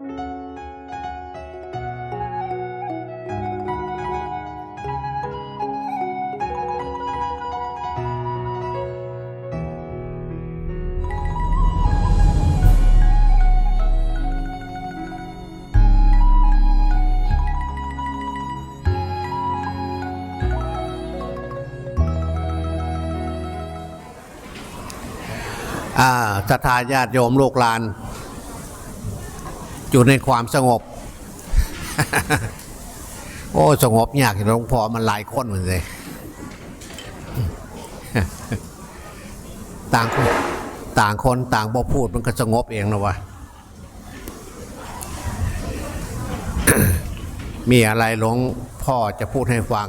อ่าศรัทธาญาติโยมลูกหลาน อยู่ในความสงบ โอ้สงบยากหลวงพ่อมันหลายคนเหมือนเลยต่างคนต่างคนต่างบ่พูดมันก็สงบเองนะวะมีอะไรหลวงพ่อจะพูดให้ฟัง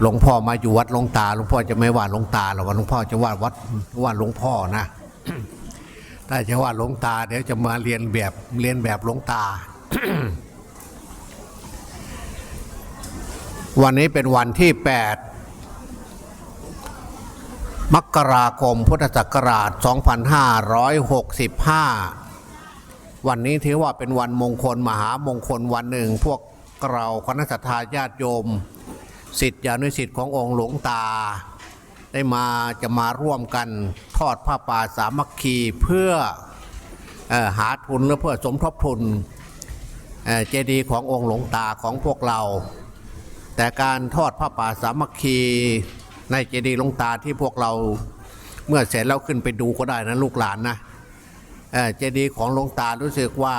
หลวงพ่อมาอยู่วัดหลวงตาหลวงพ่อจะไม่ว่าหลวงตาหรอกว่าหลวงพ่อจะว่าวัดว่าหลวงพ่อนะ ถ้าจะว่าหลวงตาเดี๋ยวจะมาเรียนแบบเรียนแบบหลวงตา วันนี้เป็นวันที่ 8 มกราคมพุทธศักราช 2565 วันนี้ถือว่าเป็นวันมงคลมหามงคลวันหนึ่ง พวกเราคณะสัตยาญาติโยม สิทธิานุสิทธิ์ขององค์หลวงตา ได้มาจะมาร่วมกันทอดผ้าป่าสามัคคีเพื่ออหาทุนหรือเพื่อสมทบทุนเจดีย์ขององค์หลวงตาของพวกเรา แต่การทอดผ้าป่าสามัคคีในเจดีย์หลวงตาที่พวกเราเมื่อเสร็จแล้วขึ้นไปดูก็ได้นะลูกหลานนะเจดีย์ของหลวงตารู้สึกว่า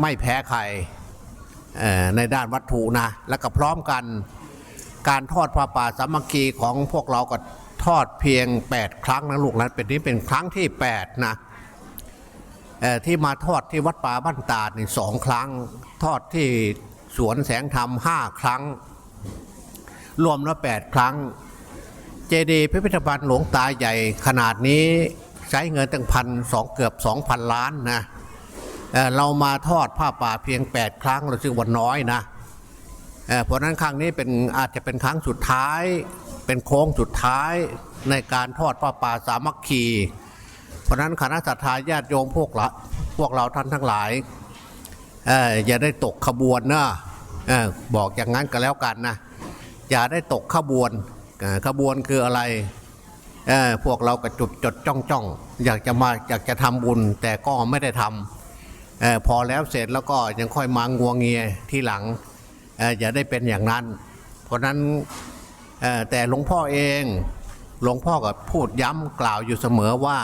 ไม่แพ้ใครในด้านวัตถุนะ แล้วก็พร้อมกัน การทอดผ้าป่าสามัคคีของพวกเราก็ทอดเพียง 8 ครั้งนะลูกนะเป็นนี้เป็นครั้งที่ 8 นะเอ่ที่มาทอดที่วัดป่าบ้านตาดนี่สองครั้ง ทอดที่สวนแสงธรรมห้าครั้ง รวมแล้ว8ครั้ง เจดีพิพิธภัณฑ์หลวงตาใหญ่ขนาดนี้ใช้เงินตั้งพันสองเกือบ2,000ล้านนะเเรามาทอดผ้าป่าเพียง 8 ครั้งเราซึ่งวันน้อยนะ เพราะนั้นครั้งนี้เป็นอาจจะเป็นครั้งสุดท้าย เป็นโค้งสุดท้ายในการทอดผ้าป่าสามัคคี เพราะนั้นคณะสัตยาญาติโยมพวกละพวกเราท่านทั้งหลายอย่าได้ตกขบวนนะเออบอกอย่างนั้นก็แล้วกันนะอย่าได้ตกขบวนขบวนคืออะไรพวกเราก็จุดจดจ้องจ้องอยากจะมาอยากจะทำบุญแต่ก็ไม่ได้ทำออพอแล้วเสร็จแล้วก็ยังค่อยมางวงเงียที่หลัง อออย่าได้เป็นอย่างนั้น เพราะนั้นแต่หลวงพ่อเองหลวงพ่อก็พูดย้ำกล่าวอยู่เสมอว่า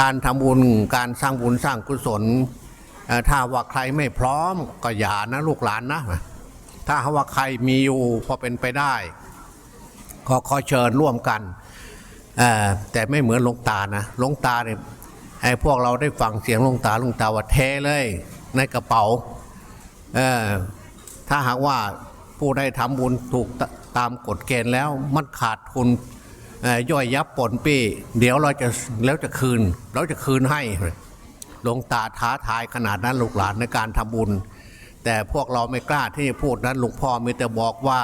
การทำบุญการสร้างบุญสร้างกุศลถ้าว่าใครไม่พร้อมก็อย่านะลูกหลานนะ ถ้าหากว่าใครมีอยู่พอเป็นไปได้ก็ขอเชิญร่วมกันแต่ไม่เหมือนหลวงตานะหลวงตาเนี่ยให้พวกเราได้ฟังเสียงหลวงตาหลวงตาว่าเทเลย ในกระเป๋า ถ้าหากว่าผู้ได้ทำบุญถูกตตามกฎเกณฑ์แล้วมันขาดทุนย่อยยับปนปี้ เดี๋ยวเราจะแล้วจะคืน เราจะคืนให้หลวงตาท้าทายขนาดนั้นลูกหลานในการทำบุญ แต่พวกเราไม่กล้าที่จะพูดนั้นหลวงพ่อมีแต่บอกว่า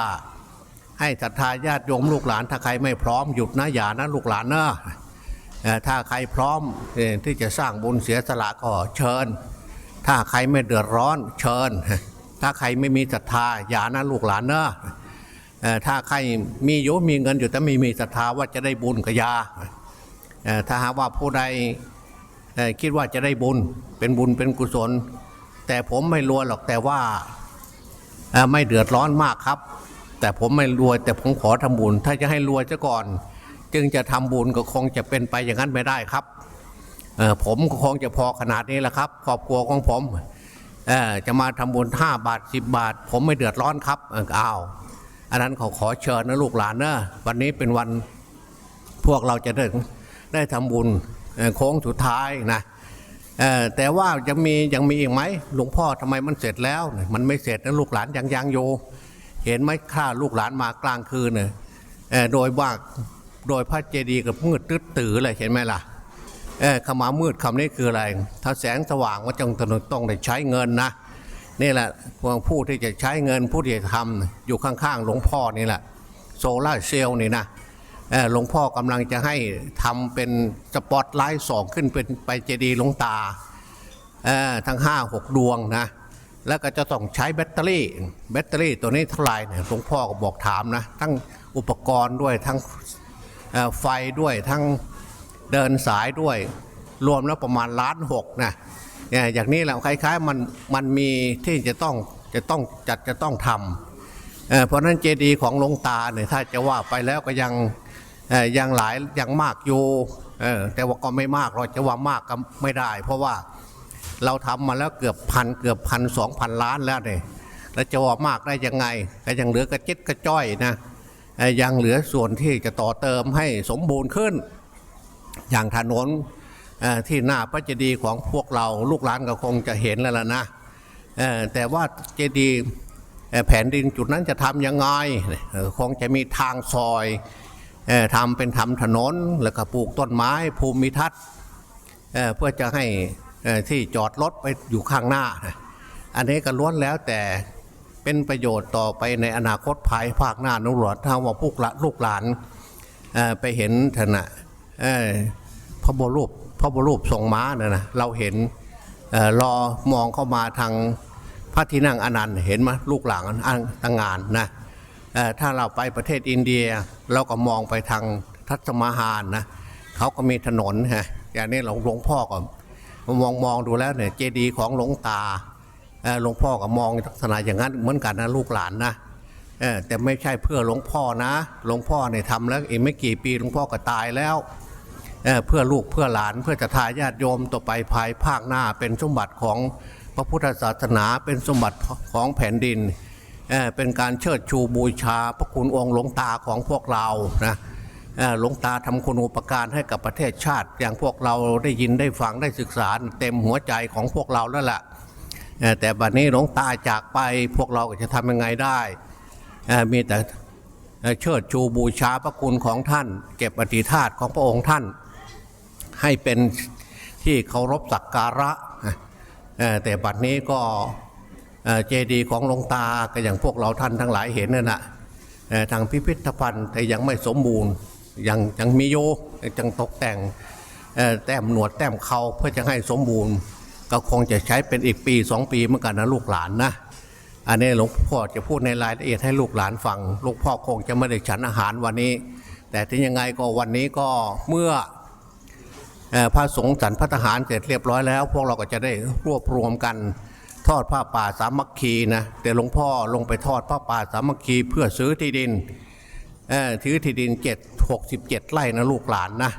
ให้ศรัทธาญาติโยมลูกหลานถ้าใครไม่พร้อมหยุดนะอย่านะลูกหลานเนอ่อถ้าใครพร้อมที่จะสร้างบุญเสียสละก็เชิญ ถ้าใครไม่เดือดร้อนเชิญ ถ้าใครไม่มีศรัทธาอย่านะลูกหลานเนอ่อถ้าใครมีโยมีเงินอยู่แต่ไม่มีศรัทธาว่าจะได้บุญกยาถ้าหากว่าผู้ใดคิดว่าจะได้บุญเป็นบุญเป็นกุศล แต่ผมไม่รวยหรอกแต่ว่าไม่เดือดร้อนมากครับ แต่ผมไม่รวยแต่ผมขอทำบุญ ถ้าจะให้รวยซะก่อน จึงจะทำบุญก็คงจะเป็นไปอย่างนั้นไม่ได้ครับผมก็คงจะพอขนาดนี้แหละครับครอบครัวของผม จะมาทำบุญ5บาท10บาท ผมไม่เดือดร้อนครับอ้าวอันนั้นขอขอเชิญนะลูกหลานเนอะวันนี้เป็นวันพวกเราจะได้ได้ทำบุญโค้งสุดท้ายนะแต่ว่ายังมียังมีอีกไหมหลวงพ่อทำไมมันเสร็จแล้ว มันไม่เสร็จนะลูกหลานยังยังอยู่เห็นไหมข้าลูกหลานมากลางคืนเนี่ยโดยว่าโดยพระเจดีย์กับมืดตึ๊ดตื่อเลยเห็นไหมล่ะ คำว่ามืดคำนี้คืออะไร ถ้าแสงสว่างว่าจงต้องต้องได้ใช้เงินนะนี่แหละพวกผู้ที่จะใช้เงินผู้ที่จะทำอยู่ข้างๆหลวงพ่อนี่แหละโซล่าเซลล์นี่นะเออหลวงพ่อกำลังจะให้ทำเป็นสปอตไลท์สองขึ้นเป็นไปเจดีย์หลวงตาเออทั้ง 5 6 ดวงนะแล้วก็จะต้องใช้แบตเตอรี่ แบตเตอรี่ตัวนี้เท่าไหร่เนี่ยหลวงพ่อก็บอกถามนะ ทั้งอุปกรณ์ด้วยทั้งไฟด้วยทั้ง เดินสายด้วย รวมแล้วประมาณล้านหกนะเนี่ยอย่างนี้แหละคล้ายๆมันมันมีที่จะต้องจะต้องจัดจะต้องทำเเพราะนั้นเจดีย์ของหลวงตาเนี่ยถ้าจะว่าไปแล้วก็ยังยังหลายยังมากอยู่แต่ว่าก็ไม่มากเราจะว่ามากก็ไม่ได้ เพราะว่าเราทำมาแล้วเกือบพันเกือบพันสองพันล้านแล้วเนี่ยแล้วจะว่ามากได้ยังไงก็ยังเหลือกระจิตกระจ้อยนะยังเหลือส่วนที่จะต่อเติมให้สมบูรณ์ขึ้น อย่างถนนที่หน้าพระเจดีย์ของพวกเราลูกหลานก็คงจะเห็นแล้วล่ะนะแต่ว่าเจดีย์แผ่นดินจุดนั้นจะทำยังไงคงจะมีทางซอยอ่อทำเป็นทำถนนแล้วก็ปลูกต้นไม้ภูมิทัศน์เเพื่อจะให้ที่จอดรถไปอยู่ข้างหน้า อันนี้ก็ล้วนแล้วแต่เป็นประโยชน์ต่อไปในอนาคตภายภาคหน้านุหลวดถ้าว่าพวกลูกหลานไปเห็นธนะเอ่อ พระบรูปพระบรูปทรงม้าเนี่ยนะเราเห็นเออรอมองเข้ามาทางพระที่นั่งอนันต์เห็นไหมลูกหลังอันต่างงานนะถ้าเราไปประเทศอินเดียเราก็มองไปทางทัศมาฮานนะเขาก็มีถนนฮะอย่างนี้หลวงหลวงพ่อก็มองมองดูแล้วเนี่ยเจดีย์ของหลวงตาหลวงพ่อก็มองลักษณะอย่างนั้นเหมือนกันนะลูกหลานนะแต่ไม่ใช่เพื่อหลวงพ่อนะหลวงพ่อเนี่ยทำแล้วอีกไม่กี่ปีหลวงพ่อก็ตายแล้ว เเพื่อลูกเพื่อหลานเพื่อจะทายาติโยมต่อไปภายภาคหน้าเป็นสมบัติของพระพุทธศาสนาเป็นสมบัติของแผ่นดินเเป็นการเชิดชูบูชาพระคุณองค์หลวงตาของพวกเรานะหลวงตาทำคุณอุปการให้กับประเทศชาติ อย่างพวกเราได้ยินได้ฟังได้ศึกษาเต็มหัวใจของพวกเราแล้วล่ะแต่บัดนี้หลวงตาจากไปพวกเราจะทำยังไงได้มีแต่เอ่อเชิดชูบูชาพระคุณของท่าน เก็บอธิธาตของพระองค์ท่าน ให้เป็นที่เคารพสักการะ แต่บัดนี้ก็เจดีย์ของหลวงตาก็อย่างพวกเราท่านทั้งหลายเห็นนั่นนะทางพิพิธภัณฑ์แต่ยังไม่สมบูรณ์ยังยังมีโยยังตกแต่งแต้มหนวดแต้มเขาเพื่อจะให้สมบูรณ์ ก็คงจะใช้เป็นอีกปีสองปีเหมือนกันนะลูกหลานนะอันนี้หลวงพ่อจะพูดในรายละเอียดให้ลูกหลานฟังหลูกพ่อคงจะไม่ได้ฉันอาหารวันนี้ แต่ถึงยังไงก็วันนี้ก็เมื่อ พระสงฆ์ฉันพัฒหารเสร็จเรียบร้อยแล้ว พวกเราก็จะได้รวบรวมกันทอดผ้าป่าสามัคคีนะแต่หลวงพ่อลงไปทอดผ้าป่าสามัคคีเพื่อซื้อที่ดินถือที่ดินเจ็ดหกสิบเจ็ดไร่นะลูกหลานนะ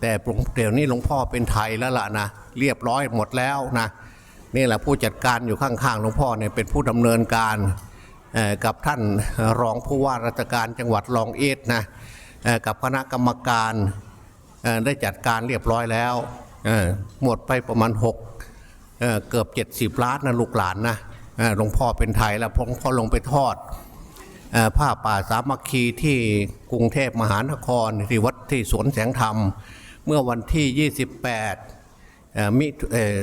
แต่เดี๋ยวนี้หลวงพ่อเป็นไทยแล้วล่ะนะเรียบร้อยหมดแล้วนะนี่แหละผู้จัดการอยู่ข้างๆหลวงพ่อเนี่ยเป็นผู้ดำเนินการกับท่านรองผู้ว่าราชการจังหวัดรองเอ็ดนะกับคณะกรรมการ ได้จัดการเรียบร้อยแล้วหมดไปประมาณ 6เอ่อเกือบ 70 ล้านนะลูกหลานนะหลวงพ่อเป็นไทยแล้วหลวงพ่อลงไปทอดอผ้าป่าสามัคคีที่กรุงเทพมหานครที่วัดที่สวนแสงธรรม เมื่อวันที่ 28มิเอ่อ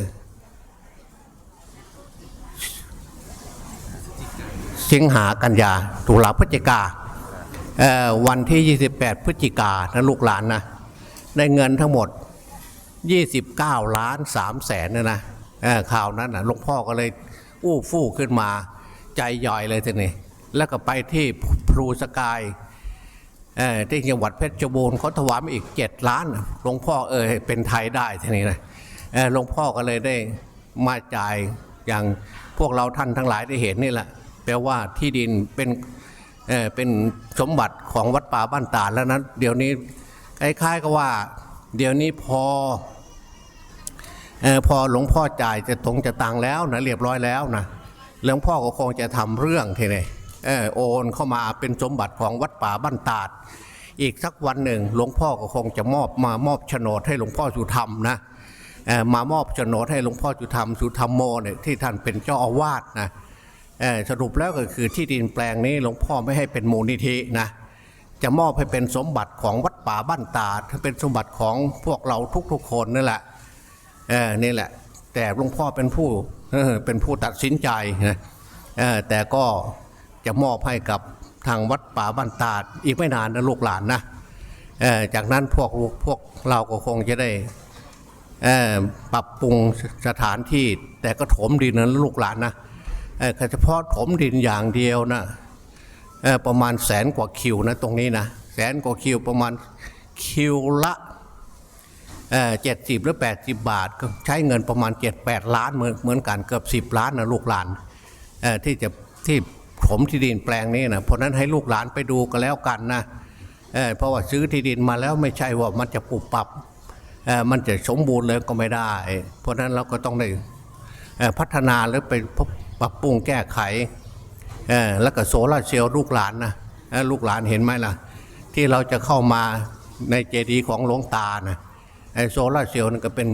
สิงหากันยาตุลาพฤศจิกาวันที่ 28 พฤศจิกานะลูกหลานนะ ได้เงินทั้งหมด 29 ล้าน3แสนนะนะเอ่อข่าวนั้นนะหลวงพ่อก็เลยอู้ฟู่ขึ้นมาใจย่อยเลยทีนี้แล้วก็ไปที่พลูสกายที่จังหวัดเพชรบูรณ์เขาถวายมาอีก 7 ล้านหลวงพ่อเออเป็นไทยได้ทีนี้นะเอ่อหลวงพ่อก็เลยได้มาจ่ายอย่างพวกเราท่านทั้งหลายได้เห็นนี่แหละแปลว่าที่ดินเป็นเออเป็นสมบัติของวัดป่าบ้านตาดแล้วนะเดี๋ยวนี้ คล้ายๆกับว่า เดี๋ยวนี้พออพอหลวงพ่อจ่ายจะตรงจะตังแล้วนะเรียบร้อยแล้วนะหลวงพ่อก็คงจะทำเรื่องทีนี้เออโอนเข้ามาเป็นสมบัติของวัดป่าบ้านตาด อีกสักวันหนึ่ง หลวงพ่อก็คงจะมอบมามอบโฉนดให้หลวงพ่อสุธรรมนะเออมามอบโฉนดให้หลวงพ่อสุธรรมสุธรรมโมเนี่ยที่ท่านเป็นเจ้าอาวาสนะสรุปแล้วก็คือที่ดินแปลงนี้หลวงพ่อไม่ให้เป็นมูลนิธินะจะมอบให้เป็นสมบัติของวั ป่าบ้านตาดเป็นสมบัติของพวกเราทุกๆคนนั่นแหละเออนี่แหละ แต่หลวงพ่อเป็นผู้เป็นผู้ตัดสินใจนะเออแต่ก็จะมอบให้กับทางวัดป่าบ้านตาดอีกไม่นานนะลูกหลานนะเออจากนั้นพวกลูกพวกเราก็คงจะได้เอ่อปรับปรุงสถานที่ แต่ก็ถมดินนะลูกหลานนะเอ่อเฉพาะถมดินอย่างเดียวนะเอ่อประมาณแสนกว่าคิวนะตรงนี้นะ แสนกว่าคิวประมาณคิวละเจ็ดสิบหรือแปดสิบบาท ก็ใช้เงินประมาณเจ็ดแปดล้านเหมือนเหมือนกันเกือบสิบล้านนะลูกหลานที่จะที่ถมที่ดินแปลงนี้นะเพราะนั้นให้ลูกหลานไปดูกันแล้วกันนะเเพราะว่าซื้อที่ดินมาแล้วไม่ใช่ว่ามันจะปรับปรับมันจะสมบูรณ์เลยก็ไม่ได้ เพราะนั้นเราก็ต้องได้พัฒนาหรือไปปรับปรุงแก้ไขแล้วก็โซลาเซลล์ลูกหลานนะลูกหลานเห็นไหมล่ะ ที่เราจะเข้ามาในเจดีย์ของหลวงตานะไอโซลาร์เซลล์นั่นก็เป็น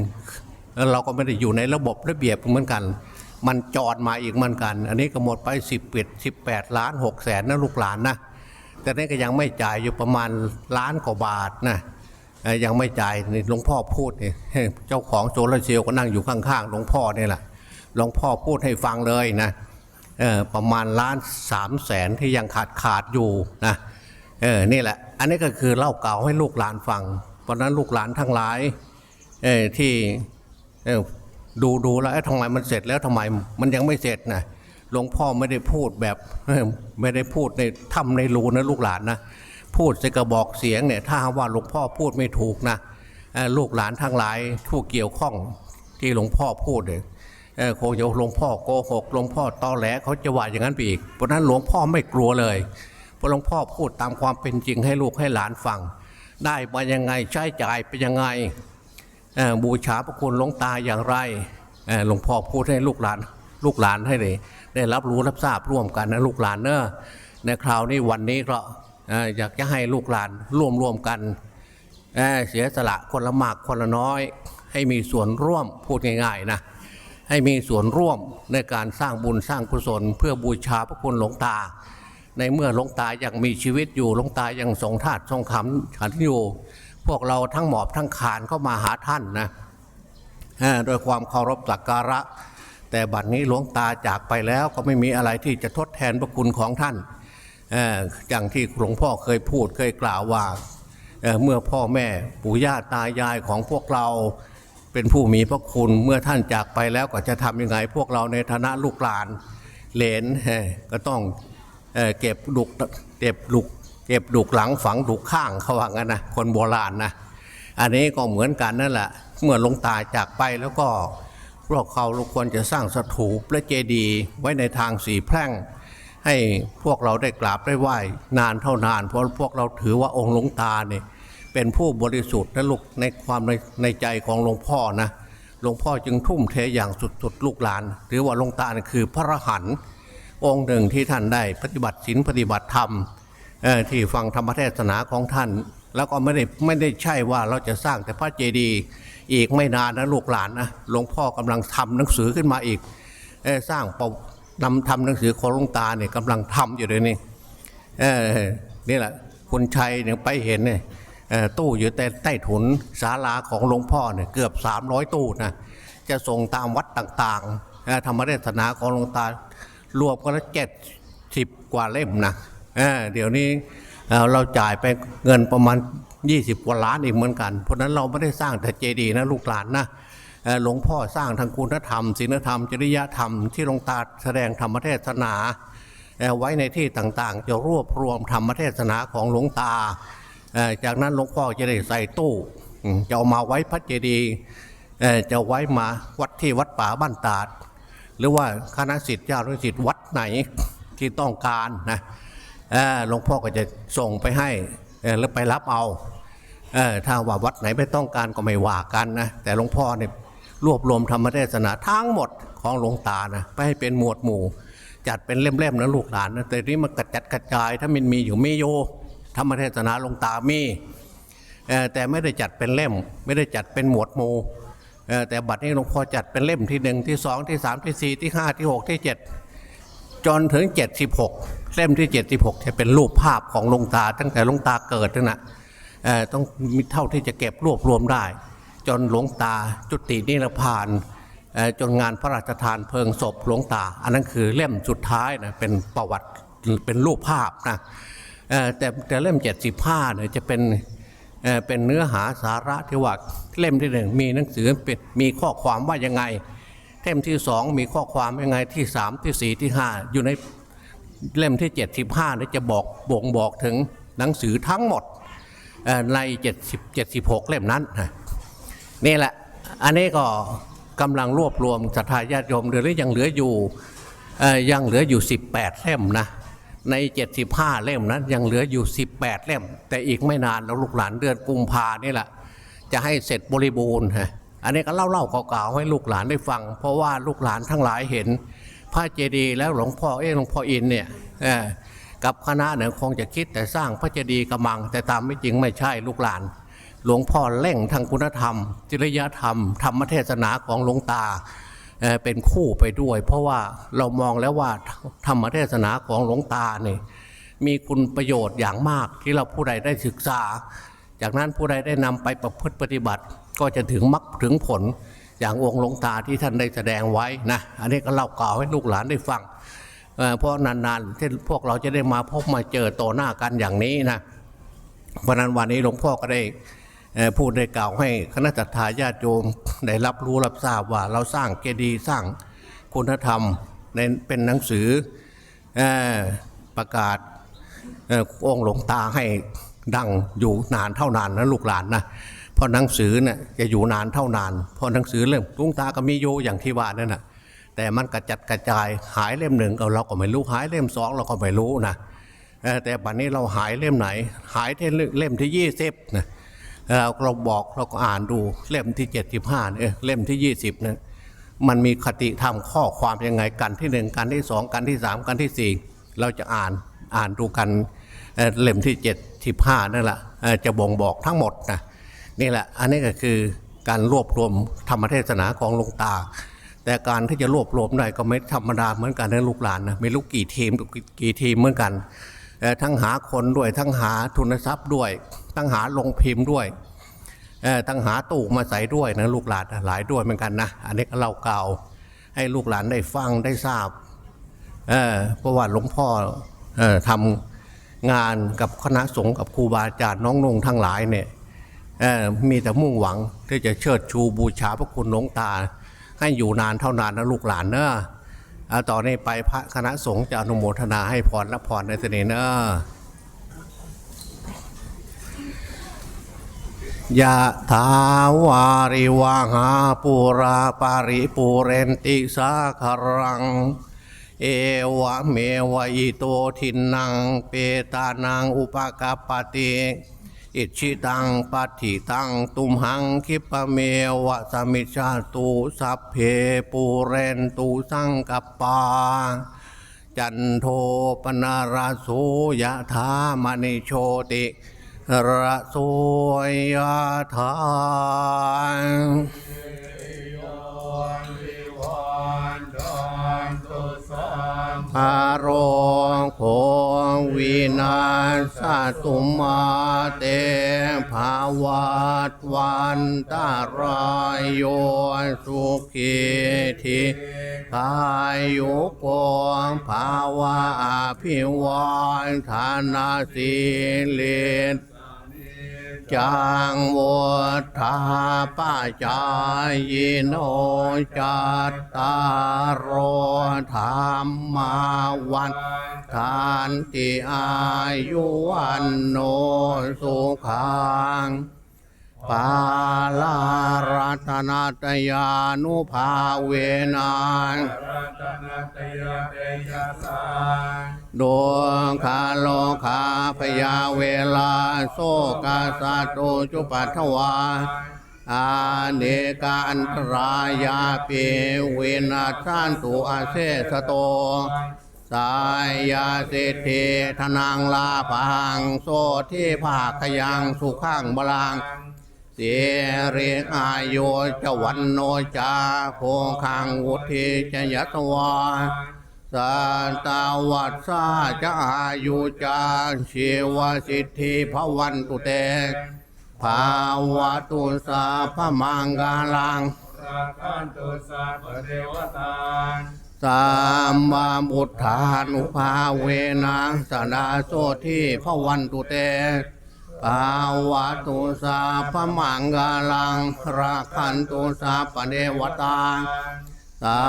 แล้วเราก็ไม่ได้อยู่ในระบบระเบียบเหมือนกัน มันจอดมาอีกเหมือนกัน อันนี้ก็หมดไป10เอ็ดสิบแปดล้านหกแสนนะลูกหลานนะแต่นี่ก็ยังไม่จ่ายอยู่ประมาณล้านกว่าบาทนะยังไม่จ่ายนี่หลวงพ่อพูดนี่เจ้าของโซลาร์เซลล์ก็นั่งอยู่ข้างๆหลวงพ่อเนี่ยแหละหลวงพ่อพูดให้ฟังเลยนะประมาณล้านสามแสนที่ยังขาดขาดอยู่นะ เออนี่แหละ อันนี้ก็คือเล่าเก่าให้ลูกหลานฟัง เพราะนั้นลูกหลานทั้งหลายเออที่เออดูดูแล้วทำไมมันเสร็จแล้วทำไมมันยังไม่เสร็จนะหลวงพ่อไม่ได้พูดแบบไม่ได้พูดในถ้ำในรูนะลูกหลานนะพูดใส่กระบอกเสียงเนี่ยถ้าว่าหลวงพ่อพูดไม่ถูกนะเอ่อลูกหลานทั้งหลายผู้เกี่ยวข้องที่หลวงพ่อพูดเนี่ยเอ่อคงจะหลวงพ่อโกหกหลวงพ่อตอแหลเขาจะว่าอย่างนั้นไปอีกเพราะนั้นหลวงพ่อไม่กลัวเลย หลวงพ่อพูดตามความเป็นจริงให้ลูกให้หลานฟัง ได้มายังไงใช้จ่ายไปยังไงบูชาพระคุณหลวงตาอย่างไรหลวงพ่อพูดให้ลูกหลานลูกหลานให้เลยได้รับรู้รับทราบร่วมกันนะลูกหลานเนอะในคราวนี้วันนี้ก็อยากจะให้ลูกหลานร่วมร่วมกันเเสียสละคนละมากคนละน้อย ให้มีส่วนร่วมพูดง่ายๆนะให้มีส่วนร่วมในการสร้างบุญสร้างกุศล เพื่อบูชาพระคุณหลวงตา ในเมื่อหลวงตายังมีชีวิตอยู่หลวงตายังทรงธาตุทรงคำขันอยู่ พวกเราทั้งหมอบทั้งขานเข้ามาหาท่านนะโดยความเคารพสักการะ แต่บัดนี้หลวงตาจากไปแล้วก็ไม่มีอะไรที่จะทดแทนพระคุณของท่านอย่างที่หลวงพ่อเคยพูดเคยกล่าวว่าเเมื่อพ่อแม่ปู่ย่าตายายของพวกเราเป็นผู้มีพระคุณเมื่อท่านจากไปแล้วก็จะทำยังไง พวกเราในฐานะลูกหลานเหลนก็ต้อง เก็บดุกเก็บดุกเก็บดุกหลังฝังดุกข้างเขาว่างั้นนะคนโบราณนะอันนี้ก็เหมือนกันนั่นแหละเมื่อหลวงตาจากไปแล้วก็พวกเขาควรจะสร้างสถูปและเจดีย์ไว้ในทางสีแพร่ง ให้พวกเราได้กราบได้ไหว้นานเท่านาน เพราะพวกเราถือว่าองค์หลวงตาเนี่ยเป็นผู้บริสุทธิ์และลูกในความในในใจของหลวงพ่อนะหลวงพ่อจึงทุ่มเทอย่างสุดๆลูกหลานถือว่าหลวงตาเนี่ยคือพระรหันต์ องค์หนึ่งที่ท่านได้ปฏิบัติศีลปฏิบัติธรรมที่ฟังธรรมเทศนาของท่าน แล้วก็ไม่ได้ไม่ได้ใช่ว่าเราจะสร้างแต่พระเจดีย์อีกไม่นานนะลูกหลานนะหลวงพ่อกำลังทำหนังสือขึ้นมาอีกสร้างเป่านำทำหนังสือของหลวงตาเนี่ยกำลังทำอยู่เลยนี่นี่แหละคุณชัยเนี่ยไปเห็นเนี่ยตู้อยู่แต่ใต้ถุนศาลาของหลวงพ่อเนี่ยเกือบ 300 ตู้นะจะส่งตามวัดต่างๆธรรมเทศนาของหลวงตา รวมกันแล้วเจ็ดสิบกว่าเล่มนะเเดี๋ยวนี้เเราจ่ายไปเงินประมาณ 20กว่าล้านอีกเหมือนกัน เพราะนั้นเราไม่ได้สร้างแต่เจดีย์นะลูกหลานนะหลวงพ่อสร้างทางคุณธรรมศีลธรรม จริยธรรมที่หลวงตาแสดงธรรมเทศนาไว้ในที่ต่างๆ จะรวบรวมธรรมเทศนาของหลวงตา จากนั้นหลวงพ่อจะได้ใส่ตู้จะเอามาไว้พระเจดีย์จะไว้มาวัดที่วัดป่าบ้านตาด หรือว่าคณะสิทธิ์เจ้าหรือสิทธิ์วัดไหนที่ต้องการนะหลวงพ่อก็จะส่งไปให้แล้วไปรับเอาเออถ้าว่าวัดไหนไม่ต้องการก็ไม่ว่ากันนะแต่หลวงพ่อเนี่ยรวบรวมธรรมเทศนาทั้งหมดของหลวงตานะไปให้เป็นหมวดหมู่ จัดเป็นเล่มๆนะลูกหลานนะแต่นี้มันกระจัดกระจายถ้ามันมีอยู่ไม่โยธรรมเทศนาหลวงตามีแต่ไม่ได้จัดเป็นเล่ม ไม่ได้จัดเป็นหมวดหมู่ แต่บัดนี้หลวงพ่อจัดเป็นเล่มที่หนึ่งที่สองที่สามที่สี่ที่ห้าที่หกที่เจ็ดจนถึง76เล่มที่76จะเป็นรูปภาพของหลวงตา ตั้งแต่หลวงตาเกิดนั่นนะต้องมีเท่าที่จะเก็บรวบรวมได้ จนหลวงตาจุตินิพพานจนงานพระราชทานเพลิงศพหลวงตา อันนั้นคือเล่มสุดท้ายนะเป็นประวัติเป็นรูปภาพนะแต่แต่เล่ม 75เนี่ยจะเป็น เเป็นเนื้อหาสาระที่ว่าเล่มที่หนึ่งมีหนังสือเป็นมีข้อความว่ายังไง เล่มที่สองมีข้อความยังไงที่สามที่สี่ที่ห้าอยู่ในเล่มที่75นี่จะบอกบ่งบอกถึงหนังสือทั้งหมดในเอ่อใน70 76เล่มนั้นนี่แหละอันนี้ก็กำลังรวบรวมศรัทธาญาติโยมเหลือยังเหลืออยู่ยังเหลืออยู่ 18เล่มนะ ใน 75 เล่มนั้นยังเหลืออยู่ 18 เล่ม แต่อีกไม่นานแล้วลูกหลานเดือนกุมภาเนี่แหละจะให้เสร็จบริบูรณ์ฮะอันนี้ก็เล่าเล่าเก่าๆให้ลูกหลานได้ฟัง เพราะว่าลูกหลานทั้งหลายเห็น พระเจดีย์แล้วหลวงพ่อเอ้หลวงพ่ออินเนี่ยกับคณะเนี่ยคงจะคิดแต่สร้างพระเจดีย์กระมัง แต่ตามไม่จริงไม่ใช่ลูกหลาน หลวงพ่อเร่งทางคุณธรรม จริยธรรม ธรรมเทศนาของหลวงตา เป็นคู่ไปด้วย เพราะว่าเรามองแล้วว่าธรรมเทศนาของหลวงตาเนี่ยมีคุณประโยชน์อย่างมากที่เราผู้ใดได้ศึกษา จากนั้นผู้ใดได้นำไปประพฤติปฏิบัติ ก็จะถึงมรรคถึงผลอย่างองค์หลวงตาที่ท่านได้แสดงไว้นะอันนี้ก็เล่ากล่าวให้ลูกหลานได้ฟังเเพราะนานๆที่พวกเราจะได้มาพบมาเจอต่อหน้ากันอย่างนี้นะเพราะนั้นวันนี้หลวงพ่อก็ได้ เอ่อพูดได้กล่าวให้คณะจัตตาญาติโยมได้รับรู้รับทราบว่าเราสร้างเจดีย์สร้างคุณธรรมในเป็นหนังสือประกาศองค์หลวงตาให้ดังอยู่นานเท่านานนะลูกหลานนะเพราะหนังสือเนี่ยจะอยู่นานเท่านาน เพราะหนังสือเล่มหลวงตาก็มีโยอย่างที่ว่านั่นนะแต่มันกระจัดกระจายหายเล่มหนึ่งเราก็ไม่รู้หายเล่มสองเราก็ไม่รู้นะแต่บัดนี้เราหายเล่มไหน หายที่เล่มที่ยี่สิบนะ เออเราบอกเราก็อ่านดูเล่มที่เจ็ดสิบห้าเนี่ยเล่มที่ยี่สิบเนี่ยมันมีคติธรรมข้อความยังไงกันที่หนึ่งกันที่สองกันที่สามกันที่สี่เราจะอ่านอ่านดูกันเล่มที่เจ็ดสิบห้านั่นแหละจะบ่งบอกทั้งหมดนะนี่แหละอันนี้ก็คือการรวบรวมธรรมเทศนาของหลวงตา แต่การที่จะรวบรวมได้ก็ไม่ธรรมดาเหมือนกันนะลูกหลานนะไม่รู้กี่ทีมกี่ทีมเหมือนกันทั้งหาคนด้วยทั้งหาทุนทรัพย์ด้วย ทั้งหาลงพิมพ์ด้วยเอ่อทั้งหาตู้มาใส่ด้วยนะลูกหลานหลายด้วยเหมือนกันนะอันนี้ก็เล่าเก่าให้ลูกหลานได้ฟังได้ทราบเเพราะว่าหลวงพ่ออทำงานกับคณะสงฆ์กับครูบาอาจารย์น้องนงทั้งหลายเนี่ยมีแต่มุ่งหวังที่จะเชิดชูบูชาพระคุณหลวงตา ให้อยู่นานเท่านานนะลูกหลานเนอะเอต่อนนี้ไปพระคณะสงฆ์จะอนุโมทนาให้พรและพรในเสน่ห์เนอะ ยะถาวาริวาหาปูราปาริปูเรนติสาคารัง เอวะเมวะอิโตทินัง เปตานังอุปกาปติอิชิตังปัฏฐิตังตุมหังคิปะเมวะสมิจจาตุสัพเพปูเรนตุสังกปปาจันโทปนาราโสยะธามณิโชติ ระโสยะธาอารมณ์ของวินาศตุมาเตภาวัตวันตารายโยสุขีทิกายโยโกภาวะอภิวันธานาสิลิต จังวุฒาปัจจายโนจัตตารโอธรรมาวันทานติอายุวันโนสุขังปาลารัตนาตยานุภาเวนัรัตนตยเตยสา ดวงคาโลคาพยาเวลา โซกาสาโตจุปัทวาอาเนกาอันตรายาเปเวนัสันตุอาเซสโต สายยาเศรษฐีธนังลาพังโซที่ภาคยังสุขังบาลังเสเรียกอายุจวันโนจาโคขังวุธิจยัตวา สัตวัตสาจะอายุจาชีวสิทธิภวันตุเตภาวะตุสาพมังกาลังสัพพันตุสัพพเทวตาสัมมาบุทธานุภาเวนะสนาโสที่พวันตุเตภภาวะตุสาพมังกาลังราคันตุสาปเนวตาสา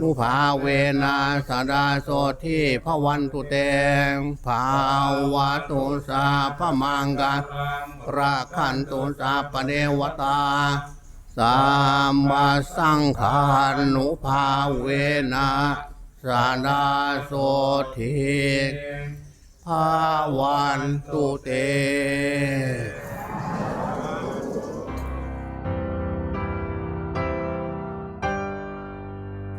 นุภาเวนะสาดาโสทิพวันตุเตงภาวะตุสาพมังการาคันตุสาปเนวตาสามมาสังขานุภาเวนะสาดาโสทิภาวันตุเต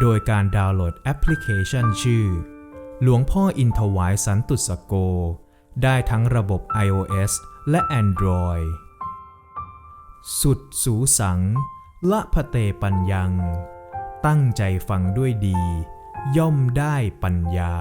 โดยการดาวน์โหลดแอปพลิเคชันชื่อ หลวงพ่ออินทวายสันตุสโก ได้ทั้งระบบ iOS และ Android สุดสูสัง ละพะเตปัญญัง ตั้งใจฟังด้วยดี ย่อมได้ปัญญา